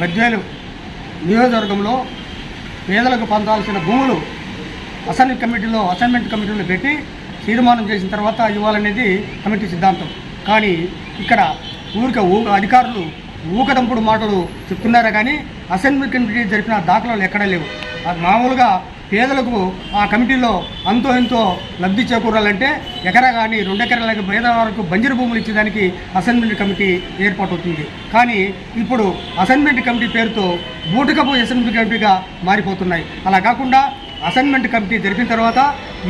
బద్వేలు నియోజకవర్గంలో పేదలకు పొందాల్సిన భూములు అసెంబ్లీ కమిటీలో అసైన్మెంట్ కమిటీలో పెట్టి తీర్మానం చేసిన తర్వాత ఇవ్వాలనేది కమిటీ సిద్ధాంతం. కానీ ఇక్కడ ఊరిక ఊ అధికారులు ఊకదంపుడు మాటలు చెప్తున్నారా కానీ అసెంబ్లీ కమిటీ జరిపిన దాఖలాలు ఎక్కడా లేవు. మామూలుగా పేదలకు ఆ కమిటీలో అంతో ఎంతో లబ్ధి చేకూరాలంటే ఎకరా కానీ రెండు ఎకరాలకి పేద వరకు బంజరు భూములు ఇచ్చేదానికి అసైన్మెంట్ కమిటీ ఏర్పాటు అవుతుంది కానీ ఇప్పుడు అసైన్మెంట్ కమిటీ పేరుతో బూటకపు అసెంబ్లీ కమిటీగా మారిపోతున్నాయి. అలా కాకుండా అసైన్మెంట్ కమిటీ జరిపిన తర్వాత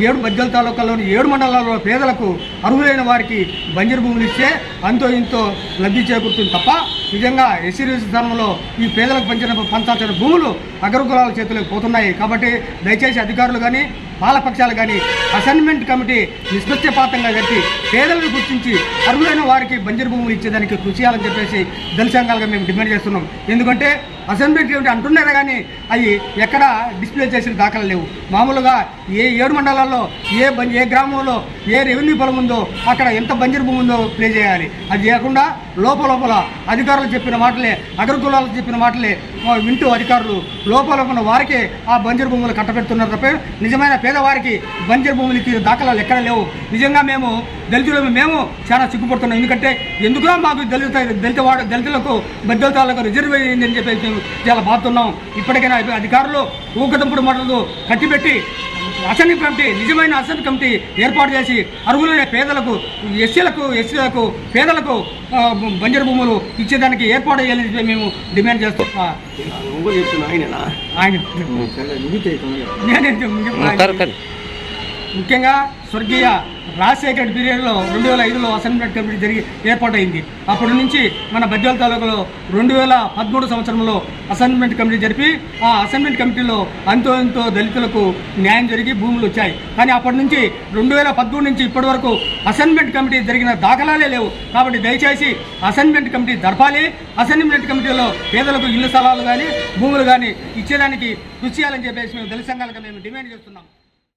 ఏడు బజ్జల తాలూకాలోని ఏడు మండలాల్లో పేదలకు అర్హులైన వారికి బంజరు భూములు ఇస్తే అంతో ఇంతో లబ్ధి చేకూరుతుంది తప్ప నిజంగా ఎస్సీ ధర్మంలో ఈ పేదలకు పంచిన పంచాల్సిన భూములు అగ్రకులాల చేతులకు పోతున్నాయి. కాబట్టి దయచేసి అధికారులు కానీ పాలపక్షాలు కానీ అసైన్మెంట్ కమిటీ నిష్పక్షపాతంగా కట్టి పేదలను గుర్తించి అర్హులైన వారికి బంజరు భూములు ఇచ్చేదానికి కృషి చేయాలని చెప్పేసి దళ సంఘాలుగా మేము డిమాండ్ చేస్తున్నాం. ఎందుకంటే అసెంబ్లీ కమిటీ అంటున్నారా కానీ అవి ఎక్కడ డిస్ప్లే చేసిన దాఖలు లేవు. మామూలుగా ఏ ఏడు మండలాల్లో ఏ ఏ గ్రామంలో ఏ రెవెన్యూ పొలం ఉందో అక్కడ ఎంత బంజరు భూమి ఉందో ప్లే చేయాలి. అది చేయకుండా లోపలోపల అధికారులు చెప్పిన మాటలే అగ్రకులాలు చెప్పిన మాటలే వింటూ అధికారులు లోపలోపల వారికే ఆ బంజరు భూములు కట్టబెడుతున్నారు తప్ప. నిజమైన పేదవారికి బంజరు భూములు ఇచ్చిన దాఖలాలు ఎక్కడ లేవు. నిజంగా మేము దళితులు మేము చాలా సిగ్గుపడుతున్నాం. ఎందుకంటే ఎందుకురా మాకు దళిత దళిత వాడు దళితులకు బద్దలతాలకు రిజర్వ్ అయ్యిందని చెప్పేసి మేము చాలా బాధతున్నాం ఇప్పటికైనా అధికారులు ఊకదంపుడు మాటలు కట్టిపెట్టి అసెంబ్లీ కమిటీ నిజమైన అసెంబ్లీ కమిటీ ఏర్పాటు చేసి అర్హులైన పేదలకు ఎస్సీలకు ఎస్సీలకు పేదలకు బంజరు భూములు ఇచ్చేదానికి ఏర్పాటు చేయాలని చెప్పి మేము డిమాండ్ చేస్తున్నాం ఆయన. ముఖ్యంగా స్వర్గీయ రాజశేఖర్ పీరియడ్లో రెండు వేల ఐదులో అసెంబ్లీ కమిటీ జరిగి ఏర్పాటైంది. అప్పటి నుంచి మన బద్యాల తాలూకాలో రెండు వేల పదమూడు సంవత్సరంలో అసైన్మెంట్ కమిటీ జరిపి ఆ అసైన్మెంట్ కమిటీలో అంతో ఎంతో దళితులకు న్యాయం జరిగి భూములు వచ్చాయి. కానీ అప్పటి నుంచి రెండు వేల పదమూడు నుంచి ఇప్పటి వరకు అసైన్మెంట్ కమిటీ జరిగిన దాఖలాలే లేవు. కాబట్టి దయచేసి అసైన్మెంట్ కమిటీ జరపాలి. అసైన్మెంట్ కమిటీలో పేదలకు ఇళ్ళ స్థలాలు కానీ భూములు కానీ ఇచ్చేదానికి కృషి చేయాలని చెప్పేసి మేము దళిత సంఘాలకు మేము డిమాండ్ చేస్తున్నాం.